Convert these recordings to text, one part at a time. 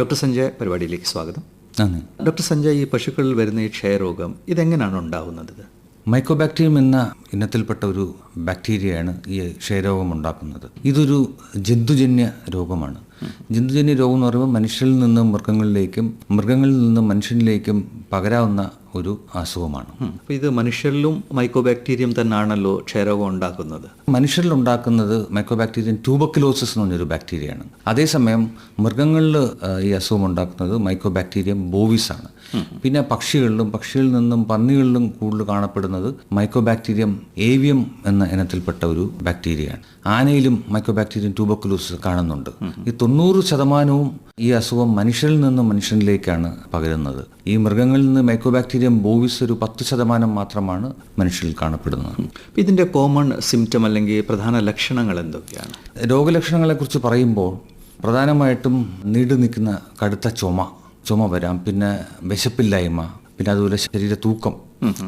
Doctor Sanjay പരിപാടിയിലേക്ക് സ്വാഗതം. നന്ദി. ഡോക്ടർ സഞ്ജയ് ഈ പശുക്കളിൽ വരുന്ന ഈ ക്ഷയരോഗം ഇതെങ്ങനെയാണ് ഉണ്ടാകുന്നത്? മൈക്കോബാക്ടീരിയം എന്ന ഇനത്തിൽപ്പെട്ട ഒരു ബാക്ടീരിയയാണ് ഈ ക്ഷയരോഗം ഉണ്ടാക്കുന്നത്. ഇതൊരു ജന്തുജന്യ രോഗമാണ്. ജന്തുജന്യ രോഗം എന്ന് പറയുമ്പോൾ മനുഷ്യരിൽ നിന്നും മൃഗങ്ങളിലേക്കും മൃഗങ്ങളിൽ നിന്നും മനുഷ്യനിലേക്കും പകരാവുന്ന ഒരു അസുഖമാണ്. അപ്പോൾ ഇത് മനുഷ്യരിലും മൈക്കോബാക്ടീരിയം തന്നെയാണല്ലോ ക്ഷയരോഗം ഉണ്ടാക്കുന്നത്. മനുഷ്യരിൽ ഉണ്ടാക്കുന്നത് മൈക്കോബാക്ടീരിയം ട്യൂബക്കുലോസിസ് എന്ന് പറഞ്ഞൊരു ബാക്ടീരിയയാണ് അതേസമയം മൃഗങ്ങളിൽ ഈ അസുഖം ഉണ്ടാക്കുന്നത് മൈക്രോബാക്ടീരിയം ബോവിസ് ആണ്. പിന്നെ പക്ഷികളിലും പക്ഷികളിൽ നിന്നും പന്നികളിലും കൂടുതൽ കാണപ്പെടുന്നത് മൈക്രോബാക്ടീരിയം ഏവിയം എന്ന ഇനത്തിൽപ്പെട്ട ഒരു ബാക്ടീരിയയാണ് ആനയിലും മൈക്രോബാക്ടീരിയം ട്യൂബക്കുലൂസ് കാണുന്നുണ്ട്. ഈ തൊണ്ണൂറ് ശതമാനവും ഈ അസുഖം മനുഷ്യരിൽ നിന്നും മനുഷ്യനിലേക്കാണ് പകരുന്നത്. ഈ മൃഗങ്ങളിൽ നിന്ന് മൈക്രോബാക്ടീരിയം ബോവിസ് ഒരു പത്ത് ശതമാനം മാത്രമാണ് മനുഷ്യരിൽ കാണപ്പെടുന്നത്. ഇതിന്റെ ഇതിന്റെ കോമൺ സിംറ്റം അല്ലെങ്കിൽ പ്രധാന ലക്ഷണങ്ങൾ എന്തൊക്കെയാണ്? രോഗലക്ഷണങ്ങളെ കുറിച്ച് പറയുമ്പോൾ പ്രധാനമായിട്ടും നീണ്ടു നിൽക്കുന്ന കടുത്ത ചുമ. ചുമ വരാം പിന്നെ വിശപ്പില്ലായ്മ പിന്നെ അതുപോലെ ശരീര തൂക്കം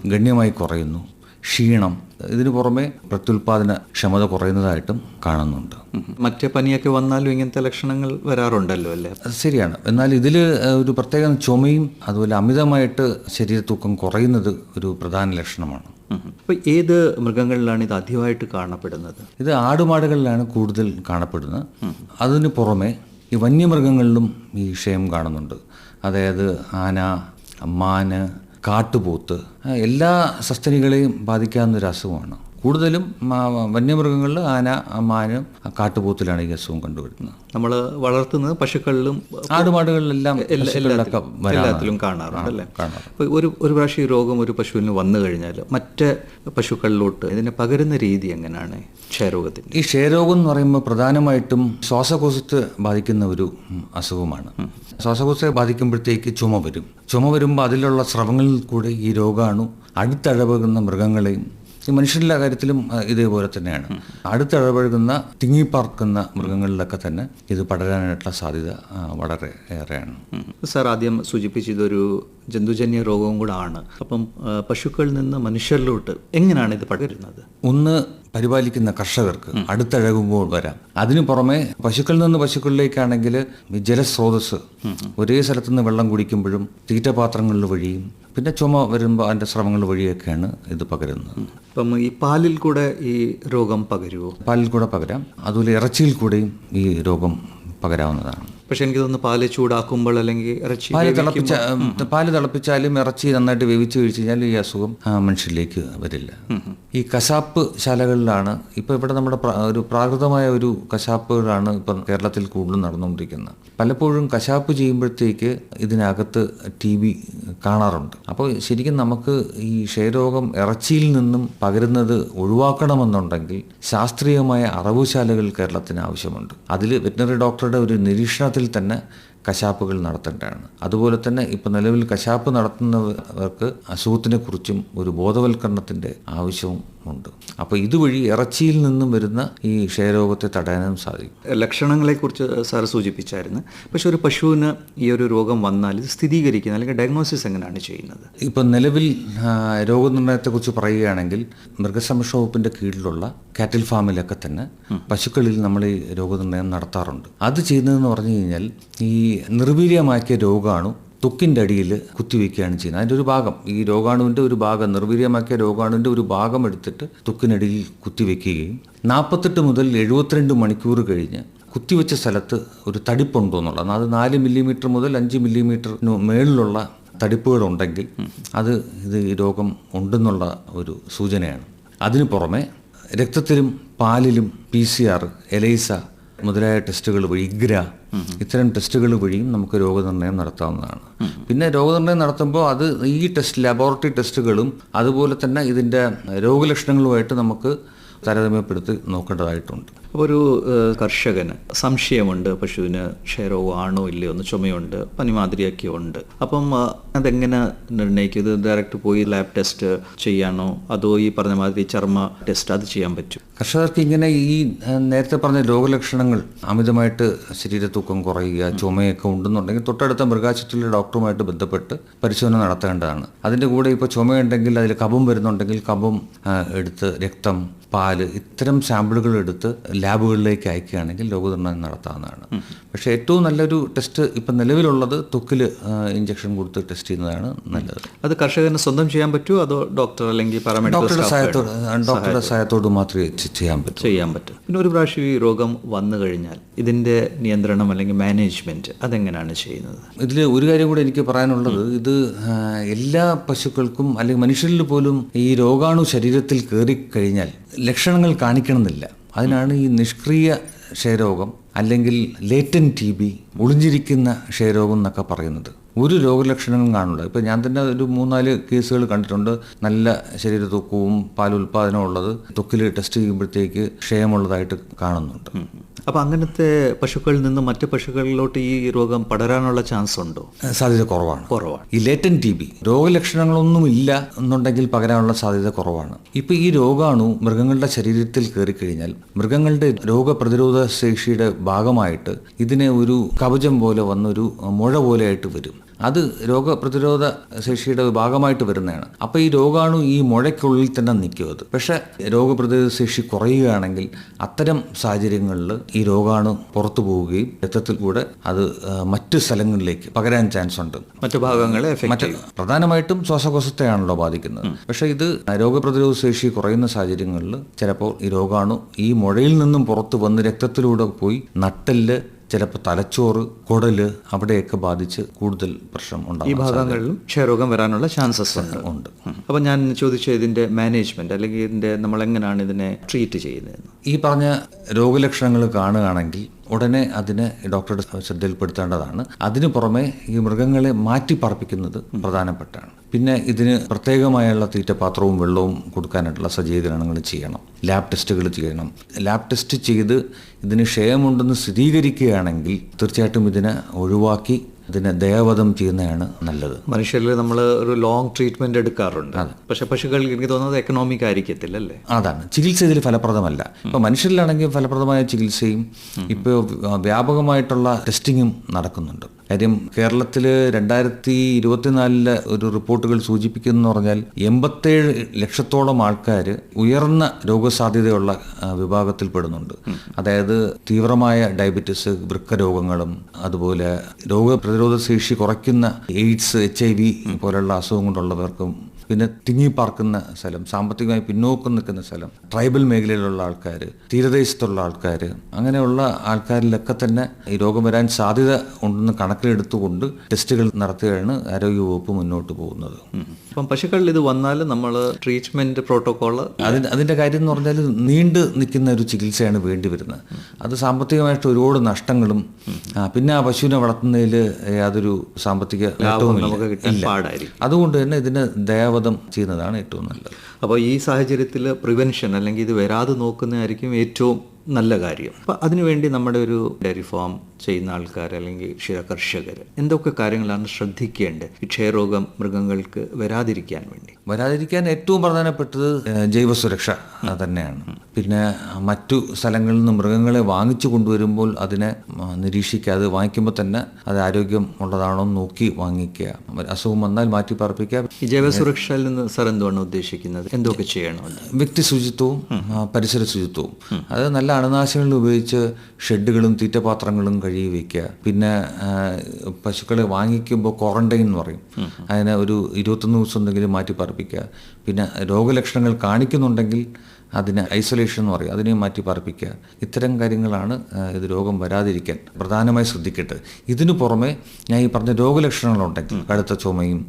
ഗണ്യമായി കുറയുന്നു. ക്ഷീണം ഇതിനു പുറമെ പ്രത്യുൽപാദന ക്ഷമത കുറയുന്നതായിട്ടും കാണുന്നുണ്ട്. മറ്റേ പനിയൊക്കെ വന്നാലും ഇങ്ങനത്തെ ലക്ഷണങ്ങൾ വരാറുണ്ടല്ലോ അല്ലേ? ശരിയാണ്. എന്നാൽ ഇതിൽ ഒരു പ്രത്യേകം ചുമയും അതുപോലെ അമിതമായിട്ട് ശരീര തൂക്കം കുറയുന്നത് ഒരു പ്രധാന ലക്ഷണമാണ്. അപ്പോൾ ഏത് മൃഗങ്ങളിലാണ് ഇത് അധികമായിട്ട് കാണപ്പെടുന്നത്? ഇത് ആടുമാടുകളിലാണ് കൂടുതൽ കാണപ്പെടുന്നത്. അതിന് പുറമെ ഈ വന്യമൃഗങ്ങളിലും ഈ വിഷയം കാണുന്നുണ്ട്. അതായത് ആന മാന് കാട്ടുപോത്ത് എല്ലാ സസ്തനികളെയും ബാധിക്കാവുന്ന ഒരു അസുഖമാണ്. കൂടുതലും വന്യമൃഗങ്ങളിൽ ആന മാന് കാട്ടുപോത്തിലാണ് ഈ അസുഖം കണ്ടുവരുന്നത് നമ്മൾ വളർത്തുന്നത് പശുക്കളിലും ആടുമാടുകളിലെല്ലാം. എല്ലാത്തിലും കാണാറുണ്ട് അല്ലേ? ഒരു ഒരു പ്രാവശ്യം ഈ രോഗം ഒരു പശുവിന് വന്നു കഴിഞ്ഞാൽ മറ്റ് പശുക്കളിലോട്ട് ഇതിനെ പകരുന്ന രീതി എങ്ങനെയാണ് ക്ഷയരോഗത്തിന് ഈ ക്ഷയരോഗം എന്ന് പറയുമ്പോൾ പ്രധാനമായിട്ടും ശ്വാസകോശത്തെ ബാധിക്കുന്ന ഒരു അസുഖമാണ്. ശ്വാസകോശത്തെ ബാധിക്കുമ്പോഴത്തേക്ക് ചുമ വരും. ചുമ വരുമ്പോൾ അതിലുള്ള സ്രവങ്ങളിൽ കൂടെ ഈ രോഗാണു അടുത്തഴവുന്ന മൃഗങ്ങളെയും ഈ മനുഷ്യരുടെ കാര്യത്തിലും ഇതേപോലെ തന്നെയാണ്. അടുത്തിടപഴകുന്ന തിങ്ങിപ്പാർക്കുന്ന മൃഗങ്ങളിലൊക്കെ തന്നെ ഇത് പടരാനായിട്ടുള്ള സാധ്യത വളരെ ഏറെയാണ്. സാർ ആദ്യം സൂചിപ്പിച്ചതൊരു ജന്തുജന്യ രോഗവും കൂടെ ആണ്. അപ്പം പശുക്കളിൽ നിന്ന് മനുഷ്യരിലോട്ട് എങ്ങനെയാണ് ഇത് പടരുന്നത്? ഒന്ന് പരിപാലിക്കുന്ന കർഷകർക്ക് അടുത്തഴകുമ്പോൾ വരാം. അതിനു പുറമെ പശുക്കളിൽ നിന്ന് പശുക്കളിലേക്കാണെങ്കിൽ ജലസ്രോതസ് ഒരേ സ്ഥലത്ത് നിന്ന് വെള്ളം കുടിക്കുമ്പോഴും തീറ്റപാത്രങ്ങളിൽ വഴിയും പിന്നെ ചുമ വരുമ്പോൾ അതിന്റെ ശ്രമങ്ങൾ വഴിയൊക്കെയാണ് ഇത് പകരുന്നത്. അപ്പം ഈ പാലിൽ കൂടെ ഈ രോഗം പകരുമോ പാലിൽ കൂടെ പകരാം. അതുപോലെ ഇറച്ചിയിൽ കൂടെയും ഈ രോഗം പകരാവുന്നതാണ്. പക്ഷെ എനിക്ക് തോന്നുന്നു പാൽ ചൂടാക്കുമ്പോൾ അല്ലെങ്കിൽ ഇറച്ചി പാൽ തിളപ്പിച്ച പാൽ തിളപ്പിച്ചാലും ഇറച്ചി നന്നായിട്ട് വേവിച്ച് കഴിച്ച് കഴിഞ്ഞാൽ ഈ അസുഖം മനുഷ്യരിലേക്ക് വരില്ല. ഈ കശാപ്പ് ശാലകളിലാണ് ഇപ്പോൾ ഇവിടെ നമ്മുടെ ഒരു പ്രാകൃതമായ ഒരു കശാപ്പുകളാണ് ഇപ്പം കേരളത്തിൽ കൂടുതലും നടന്നുകൊണ്ടിരിക്കുന്നത്. പലപ്പോഴും കശാപ്പ് ചെയ്യുമ്പോഴത്തേക്ക് ഇതിനകത്ത് ടി ബി കാണാറുണ്ട്. അപ്പോൾ ശരിക്കും നമുക്ക് ഈ ക്ഷയരോഗം ഇറച്ചിയിൽ നിന്നും പകരുന്നത് ഒഴിവാക്കണമെന്നുണ്ടെങ്കിൽ ശാസ്ത്രീയമായ അറവുശാലകൾ കേരളത്തിന് ആവശ്യമുണ്ട്. അതിൽ വെറ്റിനറി ഡോക്ടറുടെ ഒരു നിരീക്ഷണത്തിൽ തന്നെ കശാപ്പുകൾ നടത്തേണ്ടതാണ്. അതുപോലെ തന്നെ ഇപ്പോൾ നിലവിൽ കശാപ്പ് നടത്തുന്നവർക്ക് അസുഖത്തിനെക്കുറിച്ചും ഒരു ബോധവൽക്കരണത്തിന്റെ ആവശ്യവും ഉണ്ട്. അപ്പോൾ ഇതുവഴി ഇറച്ചിയിൽ നിന്നും വരുന്ന ഈ ക്ഷയരോഗത്തെ തടയാനും സാധിക്കും. ലക്ഷണങ്ങളെക്കുറിച്ച് സാർ സൂചിപ്പിച്ചായിരുന്നു. പക്ഷെ ഒരു പശുവിന് ഈ ഒരു രോഗം വന്നാൽ ഇത് സ്ഥിരീകരിക്കുന്ന അല്ലെങ്കിൽ ഡയഗ്നോസിസ് എങ്ങനെയാണ് ചെയ്യുന്നത്? ഇപ്പം നിലവിൽ രോഗനിർണയത്തെക്കുറിച്ച് പറയുകയാണെങ്കിൽ മൃഗസംരക്ഷണ വകുപ്പിന്റെ കീഴിലുള്ള കാറ്റിൽ ഫാമിലൊക്കെ തന്നെ പശുക്കളിൽ നമ്മൾ ഈ രോഗനിർണയം നടത്താറുണ്ട്. അത് ചെയ്യുന്നതെന്ന് പറഞ്ഞു കഴിഞ്ഞാൽ ഈ നിർവീര്യമാക്കിയ രോഗാണു തൊക്കിന്റെ അടിയിൽ കുത്തിവെക്കുകയാണ് ചെയ്യുന്നത്. അതിന്റെ ഒരു ഭാഗം ഈ രോഗാണുവിന്റെ ഒരു ഭാഗം നിർവീര്യമാക്കിയ രോഗാണുവിന്റെ ഒരു ഭാഗം എടുത്തിട്ട് തൊക്കിനടിയിൽ കുത്തിവെക്കുകയും നാൽപ്പത്തെട്ട് മുതൽ എഴുപത്തിരണ്ട് മണിക്കൂർ കഴിഞ്ഞ് കുത്തിവെച്ച സ്ഥലത്ത് ഒരു തടിപ്പുണ്ടോ എന്നുള്ളത്. അത് നാല് മില്ലിമീറ്റർ മുതൽ അഞ്ച് മില്ലിമീറ്ററിന് മേളിലുള്ള തടിപ്പുകളുണ്ടെങ്കിൽ അത് ഇത് ഈ രോഗം ഉണ്ടെന്നുള്ള ഒരു സൂചനയാണ്. അതിനു പുറമെ രക്തത്തിലും പാലിലും പി സി ആർ എലൈസ മുതലായ ടെസ്റ്റുകൾ വഴി ഇഗ്ര ഇത്തരം ടെസ്റ്റുകൾ വഴിയും നമുക്ക് രോഗനിർണയം നടത്താവുന്നതാണ്. പിന്നെ രോഗനിർണയം നടത്തുമ്പോൾ അത് ഈ ടെസ്റ്റ് ലബോറട്ടറി ടെസ്റ്റുകളും അതുപോലെ തന്നെ ഇതിന്റെ രോഗലക്ഷണങ്ങളുമായിട്ട് നമുക്ക് താരതമ്യപ്പെടുത്തി നോക്കേണ്ടതായിട്ടുണ്ട്. അപ്പോൾ ഒരു കർഷകന് സംശയമുണ്ട് പശുവിന് ക്ഷയരോഗം ആണോ ഇല്ലയോ എന്ന് ചുമയുണ്ട് പനിമാതിരിയൊക്കെ ഉണ്ട് അപ്പം അതെങ്ങനെ നിർണയിക്കും? ഇത് ഡയറക്റ്റ് പോയി ലാബ് ടെസ്റ്റ് ചെയ്യാനോ അതോ ഈ പറഞ്ഞ മാതിരി ചർമ്മ ടെസ്റ്റ് അത് ചെയ്യാൻ പറ്റും? കർഷകർക്ക് ഇങ്ങനെ ഈ നേരത്തെ പറഞ്ഞ രോഗലക്ഷണങ്ങൾ അമിതമായിട്ട് ശരീരത്തൂക്കം കുറയുക ചുമയൊക്കെ ഉണ്ടെന്നുണ്ടെങ്കിൽ തൊട്ടടുത്ത മൃഗാശുപത്രിയിലെ ഡോക്ടറുമായിട്ട് ബന്ധപ്പെട്ട് പരിശോധന നടത്തേണ്ടതാണ്. അതിന്റെ കൂടെ ഇപ്പോൾ ചുമയുണ്ടെങ്കിൽ അതിൽ കഫം വരുന്നുണ്ടെങ്കിൽ കഫം എടുത്ത് രക്തം പാൽ ഇത്തരം സാമ്പിളുകൾ എടുത്ത് ലാബുകളിലേക്ക് അയക്കുകയാണെങ്കിൽ രോഗനിർണയം നടത്താവുന്നതാണ്. പക്ഷേ ഏറ്റവും നല്ലൊരു ടെസ്റ്റ് ഇപ്പം നിലവിലുള്ളത് ത്വക്കിൽ ഇഞ്ചക്ഷൻ കൊടുത്ത് ടെസ്റ്റ് ചെയ്യുന്നതാണ് നല്ലത്. അത് കർഷകന് സ്വന്തം ചെയ്യാൻ പറ്റുമോ അതോ ഡോക്ടർ അല്ലെങ്കിൽ ഡോക്ടറുടെ സഹായത്തോട് ഡോക്ടറുടെ സഹായത്തോട് മാത്രമേ ചെയ്യാൻ പറ്റൂ. ചെയ്യാൻ പറ്റും. പിന്നെ ഒരു പ്രാവശ്യം ഈ രോഗം വന്നു കഴിഞ്ഞാൽ ഇതിന്റെ നിയന്ത്രണം അല്ലെങ്കിൽ മാനേജ്മെന്റ് അതെങ്ങനെയാണ് ചെയ്യുന്നത്? ഇതിൽ ഒരു കാര്യം കൂടെ എനിക്ക് പറയാനുള്ളത്. ഇത് എല്ലാ പശുക്കൾക്കും അല്ലെങ്കിൽ മനുഷ്യരിൽ പോലും ഈ രോഗാണു ശരീരത്തിൽ കയറി കഴിഞ്ഞാൽ ലക്ഷണങ്ങൾ കാണിക്കണമെന്നില്ല. അതിനാണ് ഈ നിഷ്ക്രിയ ക്ഷയരോഗം അല്ലെങ്കിൽ ലേറ്റൻ ടി ബി ഒളിഞ്ഞിരിക്കുന്ന ക്ഷയരോഗം എന്നൊക്കെ പറയുന്നത്. ഒരു രോഗലക്ഷണങ്ങളും കാണില്ല ഇപ്പം ഞാൻ തന്നെ ഒരു മൂന്നാൽ കേസുകൾ കണ്ടിട്ടുണ്ട്. നല്ല ശരീര തൊക്കവും പാൽ ഉൽപ്പാദനവും ഉള്ളത് ത്വക്കിൽ ടെസ്റ്റ് ചെയ്യുമ്പോഴത്തേക്ക് ക്ഷയമുള്ളതായിട്ട് കാണുന്നുണ്ട്. അപ്പോൾ അങ്ങനത്തെ പശുക്കളിൽ നിന്ന് മറ്റു പശുക്കളിലോട്ട് ഈ രോഗം പടരാനുള്ള ചാൻസ് ഉണ്ടോ? സാധ്യത കുറവാണ്. കുറവാണ്. ഈ ലേറ്റൻ ടി ബി രോഗലക്ഷണങ്ങളൊന്നും ഇല്ല എന്നുണ്ടെങ്കിൽ പകരാനുള്ള സാധ്യത കുറവാണ്. ഇപ്പം ഈ രോഗാണു മൃഗങ്ങളുടെ ശരീരത്തിൽ കയറി കഴിഞ്ഞാൽ മൃഗങ്ങളുടെ രോഗപ്രതിരോധ ശേഷിയുടെ ഭാഗമായിട്ട് ഇതിനെ ഒരു കവചം പോലെ വന്നൊരു മുഴ പോലെയായിട്ട് വരും. അത് രോഗപ്രതിരോധ ശേഷിയുടെ ഭാഗമായിട്ട് വരുന്നതാണ്. അപ്പോൾ ഈ രോഗാണു ഈ മുഴയ്ക്കുള്ളിൽ തന്നെ നിൽക്കും അത്. പക്ഷേ രോഗപ്രതിരോധ ശേഷി കുറയുകയാണെങ്കിൽ അത്തരം സാഹചര്യങ്ങളിൽ ഈ രോഗാണു പുറത്തു പോവുകയും രക്തത്തിൽ കൂടെ അത് മറ്റു സ്ഥലങ്ങളിലേക്ക് പകരാൻ ചാൻസ് ഉണ്ട്. മറ്റു ഭാഗങ്ങളെ മറ്റ് പ്രധാനമായിട്ടും ശ്വാസകോശത്തെയാണല്ലോ ബാധിക്കുന്നത്. പക്ഷേ ഇത് രോഗപ്രതിരോധ ശേഷി കുറയുന്ന സാഹചര്യങ്ങളിൽ ചിലപ്പോൾ ഈ രോഗാണു ഈ മുഴയിൽ നിന്നും പുറത്തു വന്ന് രക്തത്തിലൂടെ പോയി നട്ടെല്ല് ചിലപ്പോൾ തലച്ചോറ് കുടൽ അവിടെയൊക്കെ ബാധിച്ച് കൂടുതൽ പ്രശ്നം ഉണ്ടാകും ഈ ഭാഗങ്ങളിലും ക്ഷയരോഗം വരാനുള്ള ചാൻസസ് ഉണ്ട്. ഉണ്ട്. അപ്പൊ ഞാൻ ചോദിച്ച ഇതിന്റെ മാനേജ്മെന്റ് അല്ലെങ്കിൽ ഇതിന്റെ നമ്മൾ എങ്ങനെയാണ് ഇതിനെ ട്രീറ്റ് ചെയ്യുന്നത്? ഈ പറഞ്ഞ രോഗലക്ഷണങ്ങൾ കാണുകയാണെങ്കിൽ ഉടനെ അതിനെ ഡോക്ടറുടെ ശ്രദ്ധയിൽപ്പെടുത്തേണ്ടതാണ്. അതിനു പുറമെ ഈ മൃഗങ്ങളെ മാറ്റി പാർപ്പിക്കുന്നത് പ്രധാനപ്പെട്ടാണ്. പിന്നെ ഇതിന് പ്രത്യേകമായുള്ള തീറ്റപാത്രവും വെള്ളവും കൊടുക്കാനായിട്ടുള്ള സജ്ജീകരണങ്ങൾ ചെയ്യണം. ലാബ് ടെസ്റ്റുകൾ ചെയ്യണം. ലാബ് ടെസ്റ്റ് ചെയ്ത് ഇതിന് ക്ഷയമുണ്ടെന്ന് സ്ഥിരീകരിക്കുകയാണെങ്കിൽ തീർച്ചയായിട്ടും ഇതിനെ ഒഴിവാക്കി ഇതിനെ ദയാവധം ചെയ്യുന്നതാണ് നല്ലത്. മനുഷ്യരിൽ നമ്മൾ ഒരു ലോങ് ട്രീറ്റ്മെന്റ് എടുക്കാറുണ്ട്. പക്ഷെ പശുക്കൾക്ക് എനിക്ക് തോന്നുന്നത് എക്കണോമിക് ആയിരിക്കത്തില്ല അല്ലേ? അതാണ്. ചികിത്സ ഇതിൽ ഫലപ്രദമല്ല. ഇപ്പൊ മനുഷ്യരിലാണെങ്കിൽ ഫലപ്രദമായ ചികിത്സയും ഇപ്പോൾ വ്യാപകമായിട്ടുള്ള ടെസ്റ്റിങ്ങും നടക്കുന്നുണ്ട്. കാര്യം കേരളത്തിൽ രണ്ടായിരത്തി ഇരുപത്തിനാലിലെ ഒരു റിപ്പോർട്ടുകൾ സൂചിപ്പിക്കുന്നു പറഞ്ഞാൽ എൺപത്തേഴ് ലക്ഷത്തോളം ആൾക്കാർ ഉയർന്ന രോഗസാധ്യതയുള്ള വിഭാഗത്തിൽ പെടുന്നുണ്ട് അതായത് തീവ്രമായ ഡയബറ്റിസ് വൃക്ക രോഗങ്ങളും അതുപോലെ രോഗപ്രതിരോധ ശേഷി കുറയ്ക്കുന്ന എയ്ഡ്സ് എച്ച് ഐ വി പോലുള്ള അസുഖം കൊണ്ടുള്ളവർക്കും പിന്നെ തിങ്ങിപ്പാർക്കുന്ന സ്ഥലം സാമ്പത്തികമായി പിന്നോക്കം നിൽക്കുന്ന സ്ഥലം ട്രൈബൽ മേഖലയിലുള്ള ആൾക്കാർ തീരദേശത്തുള്ള ആൾക്കാർ അങ്ങനെയുള്ള ആൾക്കാരിലൊക്കെ തന്നെ ഈ രോഗം വരാൻ സാധ്യത ഉണ്ടെന്ന് കണക്കിലെടുത്തുകൊണ്ട് ടെസ്റ്റുകൾ നടത്തുകയാണ് ആരോഗ്യവകുപ്പ് മുന്നോട്ട് പോകുന്നത്. അപ്പം പശുക്കളിൽ ഇത് വന്നാൽ നമ്മൾ ട്രീറ്റ്മെന്റ് പ്രോട്ടോകോൾ അതിന് അതിന്റെ കാര്യം എന്ന് പറഞ്ഞാൽ നീണ്ടു നിൽക്കുന്ന ഒരു ചികിത്സയാണ് വേണ്ടി വരുന്നത്. അത് സാമ്പത്തികമായിട്ട് ഒരുപാട് നഷ്ടങ്ങളും പിന്നെ ആ പശുവിനെ വളർത്തുന്നതിൽ യാതൊരു സാമ്പത്തിക നേട്ടവും അതുകൊണ്ട് തന്നെ ഇതിന് ദയാവധം ചെയ്യുന്നതാണ് ഏറ്റവും നല്ലത്. അപ്പോൾ ഈ സാഹചര്യത്തിൽ പ്രിവെൻഷൻ അല്ലെങ്കിൽ ഇത് വരാതെ നോക്കുന്നതായിരിക്കും ഏറ്റവും നല്ല കാര്യം. അപ്പം അതിനുവേണ്ടി നമ്മുടെ ഒരു ഡയറി ഫാം ചെയ്യുന്ന ആൾക്കാർ അല്ലെങ്കിൽ ക്ഷീരകർഷകർ എന്തൊക്കെ കാര്യങ്ങളാണ് ശ്രദ്ധിക്കേണ്ടത്? ഈ ക്ഷയരോഗം മൃഗങ്ങൾക്ക് വരാതിരിക്കാൻ വേണ്ടി. വരാതിരിക്കാൻ ഏറ്റവും പ്രധാനപ്പെട്ടത് ജൈവസുരക്ഷ തന്നെയാണ്. പിന്നെ മറ്റു സ്ഥലങ്ങളിൽ നിന്ന് മൃഗങ്ങളെ വാങ്ങിച്ചു കൊണ്ടുവരുമ്പോൾ അതിനെ നിരീക്ഷിക്കാതെ വാങ്ങിക്കുമ്പോൾ തന്നെ അത് ആരോഗ്യം ഉള്ളതാണോ നോക്കി വാങ്ങിക്കുക. അസുഖം വന്നാൽ മാറ്റി പാർപ്പിക്കുക ഈ ജൈവസുരക്ഷയിൽ നിന്ന് സാർ എന്തുവാണ് ഉദ്ദേശിക്കുന്നത്? എന്തൊക്കെ ചെയ്യണം? വ്യക്തി ശുചിത്വവും പരിസര ശുചിത്വവും. അത് നല്ല അണുനാശിനികൾ ഉപയോഗിച്ച് ഷെഡുകളും തീറ്റപാത്രങ്ങളും കഴുകി വയ്ക്കുക പിന്നെ പശുക്കളെ വാങ്ങിക്കുമ്പോൾ ക്വാറന്റൈൻ എന്ന് പറയും. അതിനെ ഒരു ഇരുപത്തൊന്ന് ദിവസം എന്തെങ്കിലും മാറ്റി പാർപ്പിക്കുക. പിന്നെ രോഗലക്ഷണങ്ങൾ കാണിക്കുന്നുണ്ടെങ്കിൽ അതിന് ഐസൊലേഷൻ എന്ന് പറയും. അതിനെ മാറ്റി പാർപ്പിക്കുക. ഇത്തരം കാര്യങ്ങളാണ് ഇത് രോഗം വരാതിരിക്കാൻ പ്രധാനമായി ശ്രദ്ധിക്കേണ്ടത്. ഇതിനു പുറമെ ഞാൻ ഈ പറഞ്ഞ രോഗലക്ഷണങ്ങളുണ്ടെങ്കിൽ കടുത്ത ചുമയും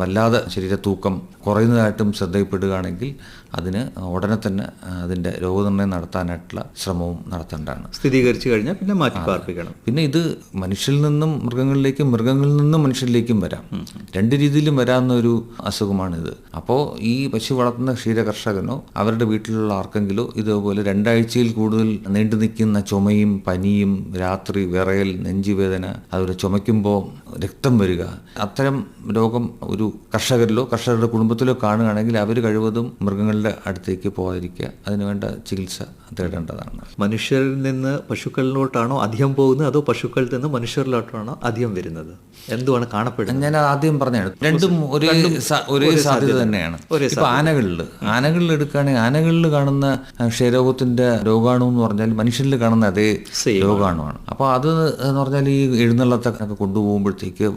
വല്ലാതെ ശരീരത്തൂക്കം കുറയുന്നതായിട്ടും ശ്രദ്ധയിൽപ്പെടുകയാണെങ്കിൽ അതിന് ഉടനെ തന്നെ അതിന്റെ രോഗനിർണയം നടത്താനായിട്ടുള്ള ശ്രമവും നടത്തേണ്ടതാണ്. സ്ഥിരീകരിച്ചു കഴിഞ്ഞാൽ പിന്നെ മാറ്റി പാർപ്പിക്കണം പിന്നെ ഇത് മനുഷ്യരിൽ നിന്നും മൃഗങ്ങളിലേക്കും മൃഗങ്ങളിൽ നിന്നും മനുഷ്യരിലേക്കും വരാം. രണ്ട് രീതിയിലും വരാവുന്ന ഒരു അസുഖമാണിത്. അപ്പോൾ ഈ പശു വളർത്തുന്ന ക്ഷീരകർഷകനോ അവരുടെ വീട്ടിലുള്ള ആർക്കെങ്കിലോ ഇതുപോലെ രണ്ടാഴ്ചയിൽ കൂടുതൽ നീണ്ടു നിൽക്കുന്ന ചുമയും പനിയും രാത്രി വിറയൽ നെഞ്ചുവേദന അതുപോലെ ചുമയ്ക്കുമ്പോൾ രക്തം വരിക അത്തരം രോഗം ഒരു കർഷകരിലോ കർഷകരുടെ കുടുംബത്തിലോ കാണുകയാണെങ്കിൽ അവർ കഴിവതും മൃഗങ്ങളുടെ അടുത്തേക്ക് പോകാതിരിക്കുക. അതിനുവേണ്ട ചികിത്സ തേടേണ്ടതാണ്. മനുഷ്യരിൽ നിന്ന് പശുക്കളിലോട്ടാണോ അധികം പോകുന്നത്? അതോ പശുക്കളിൽ നിന്ന് മനുഷ്യരിലോട്ടാണോ അധികം വരുന്നത്? എന്തുമാണ് കാണപ്പെടുന്നത്? ഞാൻ ആദ്യം പറഞ്ഞാണ് രണ്ടും ഒരേ ഒരേ സാധ്യത തന്നെയാണ്. ഇപ്പൊ ആനകളിൽ ആനകളിൽ എടുക്കുകയാണെങ്കിൽ ആനകളിൽ കാണുന്ന ക്ഷയരോഗത്തിന്റെ രോഗാണു എന്ന് പറഞ്ഞാൽ മനുഷ്യരിൽ കാണുന്ന അതേ രോഗാണുവാണ്. അപ്പോൾ അത് എന്ന് പറഞ്ഞാൽ ഈ എഴുന്നള്ളത്തൊക്കെ കൊണ്ടുപോകുമ്പോഴത്തേക്ക്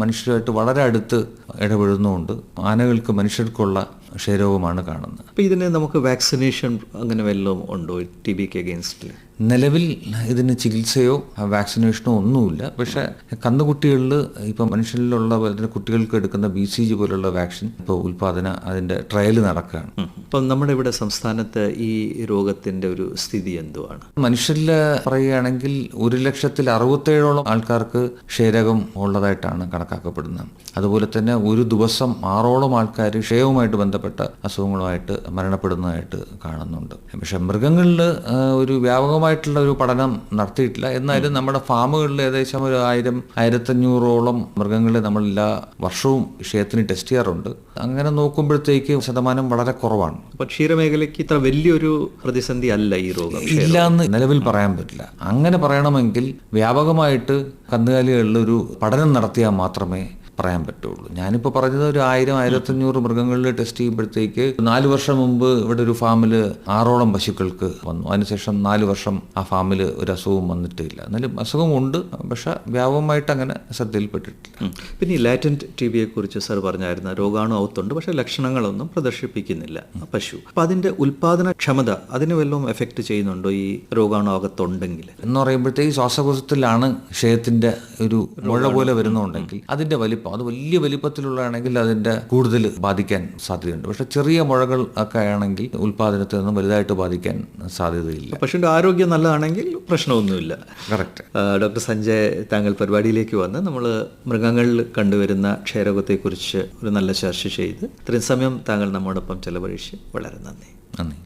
മനുഷ്യരുമായിട്ട് വളരെ അടുത്ത് ഇടപെടുന്നതുകൊണ്ട് ആനകൾക്ക് മനുഷ്യർക്കുള്ള ക്ഷയരോഗമാണ് കാണുന്നത്. അപ്പോൾ ഇതിന് നമുക്ക് വാക്സിനേഷൻ അങ്ങനെ വല്ലതും ഉണ്ടോ? ടി ബിക്ക് അഗേൻസ്റ്റിൽ നിലവിൽ ഇതിന് ചികിത്സയോ വാക്സിനേഷനോ ഒന്നുമില്ല. പക്ഷേ കന്നുകുട്ടികളിൽ ഇപ്പം മനുഷ്യരിലുള്ള കുട്ടികൾക്ക് എടുക്കുന്ന ബി സി ജി പോലുള്ള വാക്സിൻ ഇപ്പോൾ ഉൽപാദന അതിന്റെ ട്രയൽ നടക്കുകയാണ്. ഇപ്പൊ നമ്മുടെ ഇവിടെ സംസ്ഥാനത്ത് ഈ രോഗത്തിന്റെ ഒരു സ്ഥിതി എന്തുവാണ്? മനുഷ്യരിൽ പറയുകയാണെങ്കിൽ ഒരു ലക്ഷത്തിൽ അറുപത്തേഴോളം ആൾക്കാർക്ക് ക്ഷയരോഗം ഉള്ളതായിട്ടാണ് കണക്കാക്കപ്പെടുന്നത്. അതുപോലെ തന്നെ ഒരു ദിവസം ആറോളം ആൾക്കാർ ക്ഷയവുമായിട്ട് ബന്ധപ്പെട്ട അസുഖങ്ങളുമായിട്ട് മരണപ്പെടുന്നതായിട്ട് കാണുന്നുണ്ട്. പക്ഷെ മൃഗങ്ങളിൽ ഒരു വ്യാപകമായിട്ടുള്ള ഒരു പഠനം നടത്തിയിട്ടില്ല. എന്നാലും നമ്മുടെ ഫാമുകളിൽ ഏകദേശം ഒരു ആയിരം ആയിരത്തഞ്ഞൂറോളം മൃഗങ്ങളെ നമ്മൾ എല്ലാ വർഷവും ക്ഷയത്തിന് ടെസ്റ്റ് ചെയ്യാറുണ്ട്. അങ്ങനെ നോക്കുമ്പോഴത്തേക്ക് ശതമാനം വളരെ കുറവാണ്. അപ്പൊ ക്ഷീരമേഖലയ്ക്ക് ഇത്ര വലിയൊരു പ്രതിസന്ധി അല്ല ഈ രോഗം. ഇല്ല എന്ന് നിലവിൽ പറയാൻ പറ്റില്ല. അങ്ങനെ പറയണമെങ്കിൽ വ്യാപകമായിട്ട് കന്നുകാലികളിൽ ഒരു പഠനം നടത്തിയാൽ മാത്രമേ പറയാൻ പറ്റുള്ളൂ. ഞാനിപ്പോൾ പറഞ്ഞത് ഒരു ആയിരം ആയിരത്തഞ്ഞൂറ് മൃഗങ്ങളിൽ ടെസ്റ്റ് ചെയ്യുമ്പോഴത്തേക്ക് നാല് വർഷം മുമ്പ് ഇവിടെ ഒരു ഫാമിൽ ആറോളം പശുക്കൾക്ക് വന്നു. അതിനുശേഷം നാല് വർഷം ആ ഫാമിൽ ഒരു അസുഖവും വന്നിട്ടില്ല. എന്നാലും അസുഖമുണ്ട് പക്ഷെ വ്യാപകമായിട്ട് അങ്ങനെ ശ്രദ്ധയിൽപ്പെട്ടിട്ടില്ല. പിന്നെ ഈ ലാറ്റന്റ് ടി ബിയെ കുറിച്ച് സർ പറഞ്ഞായിരുന്നു. രോഗാണു പക്ഷേ ലക്ഷണങ്ങളൊന്നും പ്രദർശിപ്പിക്കുന്നില്ല പശു. അപ്പം അതിന്റെ ഉൽപാദന ക്ഷമത അതിന് വല്ലതും എഫക്റ്റ് ചെയ്യുന്നുണ്ടോ ഈ രോഗാണു അകത്തുണ്ടെങ്കിൽ എന്ന് പറയുമ്പോഴത്തേക്ക് ശ്വാസകോശത്തിലാണ് ക്ഷയത്തിന്റെ ഒരു മുഴ പോലെ വരുന്നുണ്ടെങ്കിൽ അതിന്റെ വലിപ്പം അത് വലിയ വലിപ്പത്തിലുള്ളതാണെങ്കിൽ അതിന്റെ കൂടുതൽ ബാധിക്കാൻ സാധ്യതയുണ്ട്. പക്ഷെ ചെറിയ മുഴകൾ ഒക്കെ ആണെങ്കിൽ ഉൽപാദനത്തെ ഒന്നും വലുതായിട്ട് ബാധിക്കാൻ സാധ്യതയില്ല. പശുവിന്റെ ആരോഗ്യം നല്ലതാണെങ്കിൽ പ്രശ്നമൊന്നുമില്ല. കറക്റ്റ് ഡോക്ടർ സഞ്ജയ് താങ്കൾ പരിപാടിയിലേക്ക് വന്ന് നമ്മൾ മൃഗങ്ങളിൽ കണ്ടുവരുന്ന ക്ഷയരോഗത്തെക്കുറിച്ച് ഒരു നല്ല ചർച്ച ചെയ്ത് ഇത്രയും സമയം താങ്കൾ നമ്മോടൊപ്പം ചെലവഴിച്ച് വളരെ നന്ദി. നന്ദി.